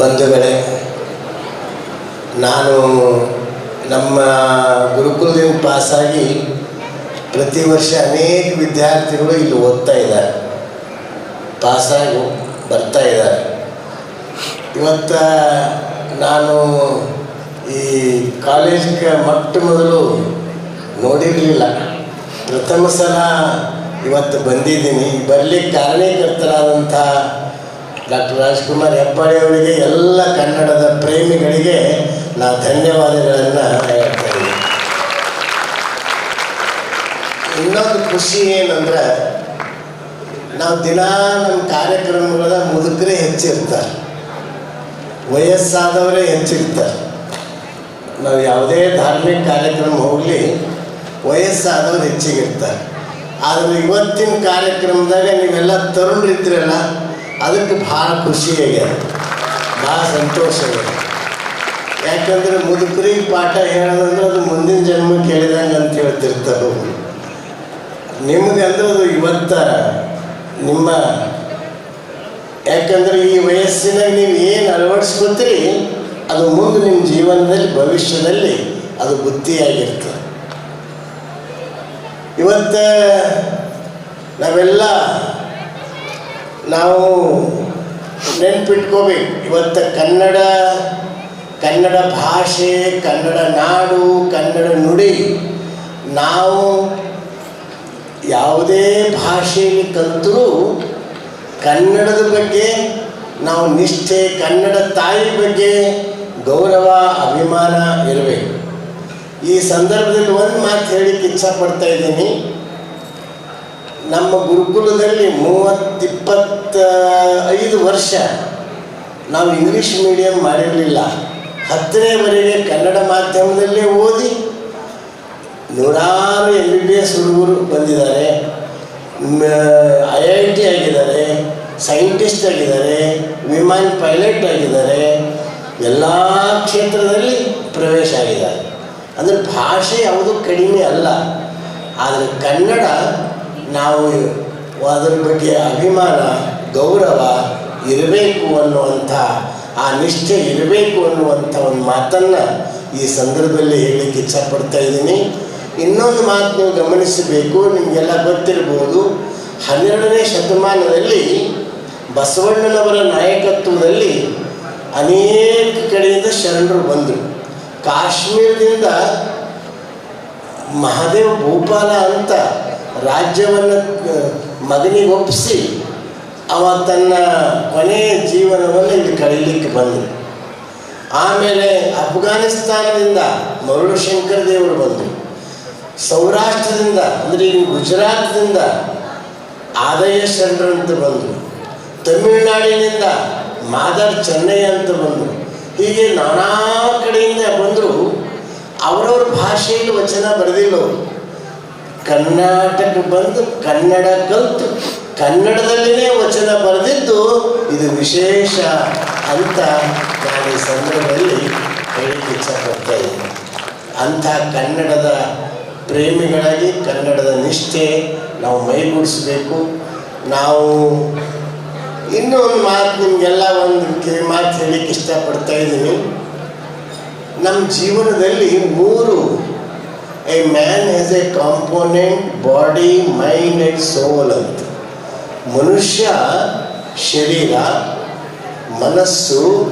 ಬಂಧುಗಳೇ, ನಾನು ನಮ್ಮ ಗುರುಕುಲದಿಂದ ಪಾಸಾಗಿ ಪ್ರತಿ ವರ್ಷ ಅನೇಕ ವಿದ್ಯಾರ್ಥಿಗಳು ಇಲ್ಲಿ ಓದ್ತಾ ಇದ್ದಾರೆ. ಪಾಸಾಗಿ ಬರ್ತಾ ಇದ್ದಾರೆ. ಇವತ್ತ ನಾನು ಈ ಕಾಲೇಜ್ಗೆ ಮೊಟ್ಟ ಮೊದಲು ನೋಡಿರಲಿಲ್ಲ. ಪ್ರಥಮ ಸಲ ಇವತ್ತು ಬಂದಿದ್ದೀನಿ. ಬರಲಿಕ್ಕೆ ಕಾರಣೀಕರ್ತರಾದಂಥ ಡಾಕ್ಟರ್ ರಾಜ್ಕುಮಾರ್ ಹೆಬ್ಬಾಳೆ ಅವರಿಗೆ ಎಲ್ಲ ಕನ್ನಡದ ಪ್ರೇಮಿಗಳಿಗೆ ನಾ ಧನ್ಯವಾದಗಳನ್ನು ಹೇಳ್ತಾ ಇದ್ದೀನಿ. ಇನ್ನೊಂದು ಖುಷಿ ಏನಂದ್ರೆ, ನಾವು ದಿನ ನಮ್ಮ ಕಾರ್ಯಕ್ರಮಗಳ ಮುದುಕರೇ ಹೆಚ್ಚಿರ್ತಾರೆ. ವಯಸ್ಸಾದವರೇ ಹೆಚ್ಚಿರ್ತಾರೆ. ನಾವು ಯಾವುದೇ ಧಾರ್ಮಿಕ ಕಾರ್ಯಕ್ರಮ ಹೋಗಲಿ, ವಯಸ್ಸಾದವ್ರು ಹೆಚ್ಚಿಗಿರ್ತಾರೆ. ಆದರೆ ಇವತ್ತಿನ ಕಾರ್ಯಕ್ರಮದಾಗ ನೀವೆಲ್ಲ ತರುಣರಿದ್ರಲ್ಲ ಅದಕ್ಕೆ ಭಾಳ ಖುಷಿ ಆಗ್ಯದ ಭಾಳ ಸಂತೋಷ ಆಗ್ಯದ ಯಾಕಂದ್ರೆ ಮುದುಕರಿಗೆ ಪಾಠ ಹೇಳೋದಂದ್ರೆ ಅದು ಮುಂದಿನ ಜನ್ಮ ಕೇಳಿದಂಗೆ ಅಂತ ಹೇಳ್ತಿರ್ತಾರೆ. ನಿಮ್ಗೆ ಅಂದ್ರೆ ಅದು ಇವತ್ತ ನಿಮ್ಮ ಯಾಕಂದ್ರೆ ಈ ವಯಸ್ಸಿನಾಗ ನೀವು ಏನು ಅಳವಡಿಸ್ಕೊತೀರಿ, ಅದು ಮುಂದೆ ನಿಮ್ಮ ಜೀವನದಲ್ಲಿ, ಭವಿಷ್ಯದಲ್ಲಿ ಅದು ಬುದ್ಧಿಯಾಗಿರ್ತದೆ. ಇವತ್ತ ನಾವೆಲ್ಲ ನಾವು ನೆನ್ಪಿಟ್ಕೋಬೇಕು. ಇವತ್ತು ಕನ್ನಡ ಕನ್ನಡ ಭಾಷೆ, ಕನ್ನಡ ನಾಡು, ಕನ್ನಡ ನುಡಿ, ನಾವು ಯಾವುದೇ ಭಾಷೆಯಲ್ಲಿ ಕಲಿತರೂ ಕನ್ನಡದ ಬಗ್ಗೆ, ನಾವು ನಿಷ್ಠೆ, ಕನ್ನಡ ತಾಯಿ ಬಗ್ಗೆ ಗೌರವ, ಅಭಿಮಾನ ಇರಬೇಕು. ಈ ಸಂದರ್ಭದಲ್ಲಿ ಒಂದು ಮಾತು ಹೇಳಿಕ್ಕೆ ಇಚ್ಛಪಡ್ತಾ ಇದ್ದೀನಿ. ನಮ್ಮ ಗುರುಕುಲದಲ್ಲಿ ಮೂವತ್ತಿಪ್ಪತ್ತ ಐದು ವರ್ಷ ನಾವು ಇಂಗ್ಲೀಷ್ ಮೀಡಿಯಂ ಮಾಡಿರಲಿಲ್ಲ. ಹತ್ತನೇವರೆಗೆ ಕನ್ನಡ ಮಾಧ್ಯಮದಲ್ಲೇ ಓದಿ ನೂರಾರು ಎಂ ಬಿ ಬಿ ಎಸ್ ಹುಡುಗರು ಬಂದಿದ್ದಾರೆ. ಐ ಐ ಟಿ ಆಗಿದ್ದಾರೆ ಸೈಂಟಿಸ್ಟ್ ಆಗಿದ್ದಾರೆ, ವಿಮಾನ ಪೈಲಟ್ ಆಗಿದ್ದಾರೆ. ಎಲ್ಲ ಕ್ಷೇತ್ರದಲ್ಲಿ ಪ್ರವೇಶ ಆಗಿದ್ದಾರೆ. ಅಂದರೆ ಭಾಷೆ ಯಾವುದು ಕಡಿಮೆ ಅಲ್ಲ. ಆದರೆ ಕನ್ನಡ ನಾವು ಅದರ ಬಗ್ಗೆ ಅಭಿಮಾನ, ಗೌರವ ಇರಬೇಕು ಅನ್ನುವಂಥ, ಆ ನಿಷ್ಠೆ ಇರಬೇಕು ಅನ್ನುವಂಥ ಒಂದು ಮಾತನ್ನು ಈ ಸಂದರ್ಭದಲ್ಲಿ ಹೇಳಲಿಕ್ಕೆ ಇಚ್ಛಪಡ್ತಾ ಇದ್ದೀನಿ. ಇನ್ನೊಂದು ಮಾತು ನೀವು ಗಮನಿಸಬೇಕು, ನಿಮಗೆಲ್ಲ ಗೊತ್ತಿರ್ಬೋದು ಹನ್ನೆರಡನೇ ಶತಮಾನದಲ್ಲಿ ಬಸವಣ್ಣನವರ ನಾಯಕತ್ವದಲ್ಲಿ ಅನೇಕ ಕಡೆಯಿಂದ ಶರಣರು ಬಂದರು. ಕಾಶ್ಮೀರದಿಂದ ಮಹಾದೇವ ಭೂಪಾಲ ಅಂತ ರಾಜ್ಯವನ್ನು ಮಗನಿಗೆ ಒಪ್ಪಿಸಿ, ಅವ ತನ್ನ ಕೊನೆಯ ಜೀವನವನ್ನು ಇಲ್ಲಿ ಕಳೀಲಿಕ್ಕೆ ಬಂದರು ಆಮೇಲೆ ಅಫ್ಘಾನಿಸ್ತಾನದಿಂದ ಮರುಳು ಶಂಕರ ದೇವರು ಬಂದರು. ಸೌರಾಷ್ಟ್ರದಿಂದ, ಅಂದರೆ ಈಗ ಗುಜರಾತ್ದಿಂದ ಆದಯ ಶರಣರು ಅಂತ ಬಂದರು. ತಮಿಳುನಾಡಿನಿಂದ ಮಾದರ್ ಚೆನ್ನೈ ಅಂತ ಬಂದರು. ಹೀಗೆ ನಾನಾ ಕಡೆಯಿಂದ ಬಂದರು. ಅವರವ್ರ ಭಾಷೆಯಲ್ಲಿ ವಚನ ಬರೆದಿಲ್ಲ ಅವರು. ಕರ್ನಾಟಕ ಬಂದು ಕನ್ನಡ ಕಲ್ತು ಕನ್ನಡದಲ್ಲಿನೇ ವಚನ ಬರೆದಿದ್ದು ಇದು ವಿಶೇಷ ಅಂತ ನಾನು ಈ ಸಂದರ್ಭದಲ್ಲಿ ಹೇಳಿಕ್ಕೆ ಇಚ್ಛಪಡ್ತಾ ಇದ್ದೀನಿ. ಅಂಥ ಕನ್ನಡದ ಪ್ರೇಮಿಗಳಾಗಿ, ಕನ್ನಡದ ನಿಷ್ಠೆ ನಾವು ಮೈಗೂಡಿಸಬೇಕು. ನಾವು ಇನ್ನೂ ಒಂದು ಮಾತು ನಿಮಗೆಲ್ಲ ಒಂದು ಕಿವಿ ಮಾತು ಹೇಳಲಿಕ್ಕೆ ಇಷ್ಟಪಡ್ತಾ ಇದ್ದೀನಿ. ನಮ್ಮ ಜೀವನದಲ್ಲಿ ಮೂರು a man has a component body mind and soul ಅಂತ ಮನುಷ್ಯ ಶರೀರ, ಮನಸ್ಸು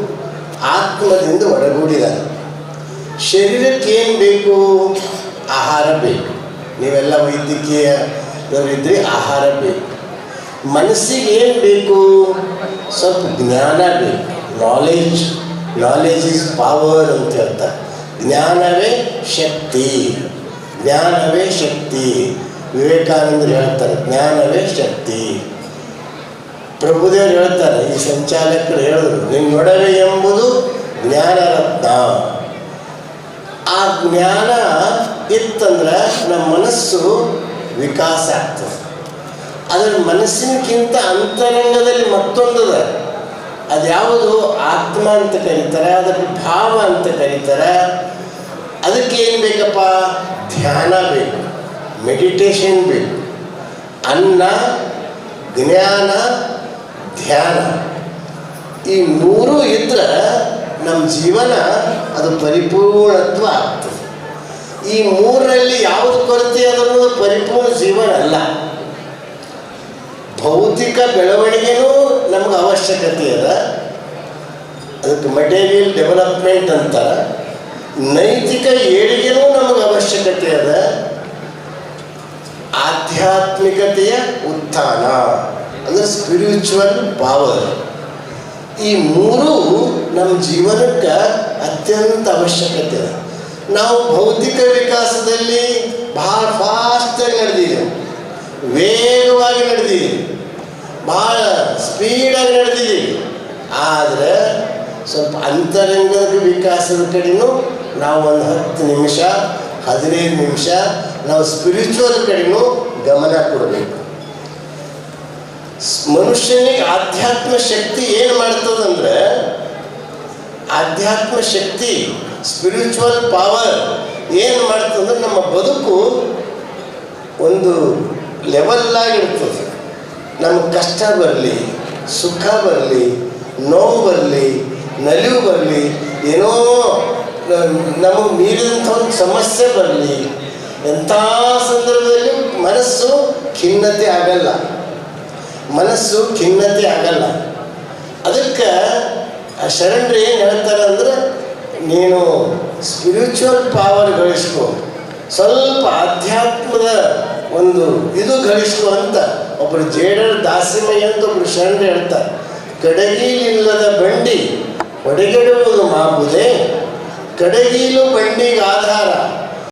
ಆತ್ಮದಿಂದ ಒಳಗೂಡಿದಾನೆ ಶರೀರಕ್ಕೆ ಏನು ಬೇಕು? ಆಹಾರ ಬೇಕು. ನೀವೆಲ್ಲ ವೈದ್ಯಕೀಯದವರಿದ್ದರೆ ಆಹಾರ ಬೇಕು. ಮನಸ್ಸಿಗೆ ಏನು ಬೇಕು? ಸ್ವಲ್ಪ ಜ್ಞಾನ ಬೇಕು. ನಾಲೆಜ್ ನಾಲೆಜ್ ಇಸ್ ಪವರ್ ಅಂತ ಹೇಳ್ತಾರೆ. ಜ್ಞಾನವೇ ಶಕ್ತಿ. ಜ್ಞಾನವೇ ಶಕ್ತಿ. ವಿವೇಕಾನಂದರು ಹೇಳ್ತಾರೆ, ಜ್ಞಾನವೇ ಶಕ್ತಿ. ಪ್ರಭುದೇವರು ಹೇಳ್ತಾರೆ, ಈ ಸಂಚಾಲಕರು ಹೇಳಿದ್ರು, ನಿನ್ನೊಡವೆ ಎಂಬುದು ಜ್ಞಾನರತ್ನ. ಆ ಜ್ಞಾನ ಇತ್ತಂದ್ರೆ ನಮ್ಮ ಮನಸ್ಸು ವಿಕಾಸ ಆಗ್ತದೆ. ಅದರ ಮನಸ್ಸಿನಕ್ಕಿಂತ ಅಂತರಂಗದಲ್ಲಿ ಮತ್ತೊಂದದ. ಅದ್ಯಾವುದು ಆತ್ಮ ಅಂತ ಕರೀತಾರೆ, ಅದಕ್ಕೆ ಭಾವ ಅಂತ ಕರೀತಾರೆ ಅದಕ್ಕೆ ಏನು ಬೇಕಪ್ಪ? ಧ್ಯಾನ ಬೇಕು ಮೆಡಿಟೇಷನ್ ಬೇಕು. ಅನ್ನ, ಜ್ಞಾನ, ಧ್ಯಾನ. ಈ ಮೂರು ಇದ್ರೆ ನಮ್ಮ ಜೀವನ ಅದು ಪರಿಪೂರ್ಣತ್ವ ಆಗ್ತದೆ. ಈ ಮೂರರಲ್ಲಿ ಯಾವುದು ಕೊರತೆ ಅದನ್ನು ಪರಿಪೂರ್ಣ ಜೀವನ ಅಲ್ಲ. ಭೌತಿಕ ಬೆಳವಣಿಗೆನೂ ನಮ್ಗೆ ಅವಶ್ಯಕತೆ ಅದ. ಅದಕ್ಕೆ ಮಟೀರಿಯಲ್ ಡೆವಲಪ್ಮೆಂಟ್ ಅಂತಾರೆ. ನೈತಿಕ ಏಳಿಗೆನೂ ನಮಗೆ ಅವಶ್ಯಕತೆ ಅದ. ಆಧ್ಯಾತ್ಮಿಕತೆಯ ಉತ್ಥಾನ, ಅಂದ್ರೆ ಸ್ಪಿರಿಚುವಲ್ ಪವರ್ ಈ ಮೂರು ನಮ್ಮ ಜೀವನಕ್ಕೆ ಅತ್ಯಂತ ಅವಶ್ಯಕತೆ ಇದೆ ನಾವು ಭೌತಿಕ ವಿಕಾಸದಲ್ಲಿ ಭಾಳ ಆಗಿ ನಡೆದಿದ್ದೀವಿ. ವೇಗವಾಗಿ ನಡೆದಿದ್ದೀವಿ. ಭಾಳ ಸ್ಪೀಡಾಗಿ ನಡೆದಿದ್ದೀವಿ. ಆದರೆ ಸ್ವಲ್ಪ ಅಂತರಂಗದ ವಿಕಾಸದ ಕಡೆನೂ ನಾವು ಒಂದು ಹತ್ತು ನಿಮಿಷ, ಹದಿನೈದು ನಿಮಿಷ ನಾವು ಸ್ಪಿರಿಚುವಲ್ ಕಡೆನೂ ಗಮನ ಕೊಡಬೇಕು. ಮನುಷ್ಯನಿಗೆ ಆಧ್ಯಾತ್ಮ ಶಕ್ತಿ ಏನು ಮಾಡ್ತದಂದ್ರೆ ಆಧ್ಯಾತ್ಮ ಶಕ್ತಿ ಸ್ಪಿರಿಚುವಲ್ ಪವರ್ ಏನು ಮಾಡ್ತದಂದ್ರೆ ನಮ್ಮ ಬದುಕು ಒಂದು ಲೆವೆಲ್ಲಾಗಿರ್ತದೆ ನಮಗೆ ಕಷ್ಟ ಬರಲಿ, ಸುಖ ಬರಲಿ, ನೋವು ಬರಲಿ, ನಲಿವು ಬರಲಿ, ಏನೋ ನಮಗೆ ಮೀರಿದಂಥ ಒಂದು ಸಮಸ್ಯೆ ಬರಲಿ. ಎಂಥ ಸಂದರ್ಭದಲ್ಲಿ ಮನಸ್ಸು ಖಿನ್ನತೆ ಆಗಲ್ಲ. ಮನಸ್ಸು ಖಿನ್ನತೆ ಆಗಲ್ಲ. ಅದಕ್ಕೆ ಆ ಶರಣರು ಏನು ಹೇಳ್ತಾರೆ ಅಂದರೆ, ನೀನು ಸ್ಪಿರಿಚುವಲ್ ಪವರ್ ಗಳಿಸ್ಕೊ. ಸ್ವಲ್ಪ ಆಧ್ಯಾತ್ಮದ ಒಂದು ಇದು ಗಳಿಸ್ಕೊ ಅಂತ ಒಬ್ಬರು ಜೇಡರ ದಾಸಿಮಯ್ಯ ಅಂತ ಒಬ್ಬರು ಶರಣರು ಹೇಳ್ತಾರೆ. ಕಡಗಿಲಿಲ್ಲದ ಬಂಡಿ, ಒಡೆಗೆಡುವುದು ಮಾಬುದೆ. ಕಡಗಿಲು ಬಂಡಿಗೆ ಆಧಾರ